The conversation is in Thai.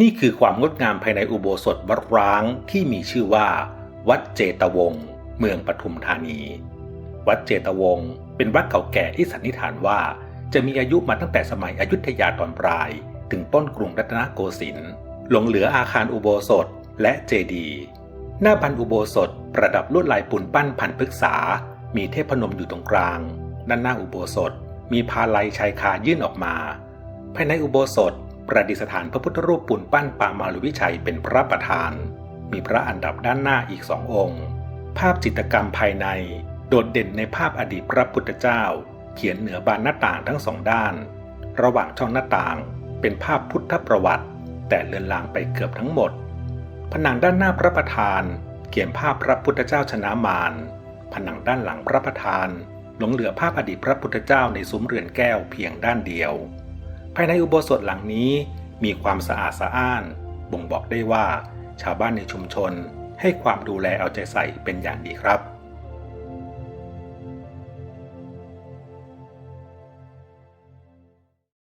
นี่คือความงดงามภายในอุโบสถวัดร้างที่มีชื่อว่า วัดเจตวงเมืองปทุมธานี วัดเจตวงเป็นวัดเก่าแก่ที่สันนิษฐานว่า จะมีอายุมาตั้งแต่สมัยอยุธยาตอนปลาย ถึงต้นกรุงรัตนโกสินทร์หลงเหลืออาคารอุโบสถและเจดีย์หน้าบันอุโบสถประดับลวดลายปูนปั้นพันพฤกษา มีเทพนมอยู่ตรงกลาง ด้านหน้าอุโบสถมีพาลัยชายคายื่นออกมา ภายในอุโบสถ ประดิษฐานพระพุทธรูปปูนปั้นปางมาลุวิชัยเป็นพระประธาน มีพระอันดับด้านหน้าอีกสององค์ ภาพจิตรกรรมภายในโดดเด่นในภาพอดีตพระพุทธเจ้า เขียนเหนือบานหน้าต่างทั้งสองด้าน ระหว่างช่องหน้าต่างเป็นภาพพุทธประวัติ แต่เลือนลางไปเกือบทั้งหมด ผนังด้านหน้าพระประธาน เขียนภาพพระพุทธเจ้าชนะมารผนังด้านหลังพระประธาน หลงเหลือภาพอดีตพระพุทธเจ้าในซุ้มเรือนแก้วเพียงด้านเดียว ภายในอุโบสถหลังนี้มีความสะอาดสะอ้าน บ่งบอกได้ว่า ชาวบ้านในชุมชนให้ความดูแลเอาใจใส่เป็นอย่างดีครับ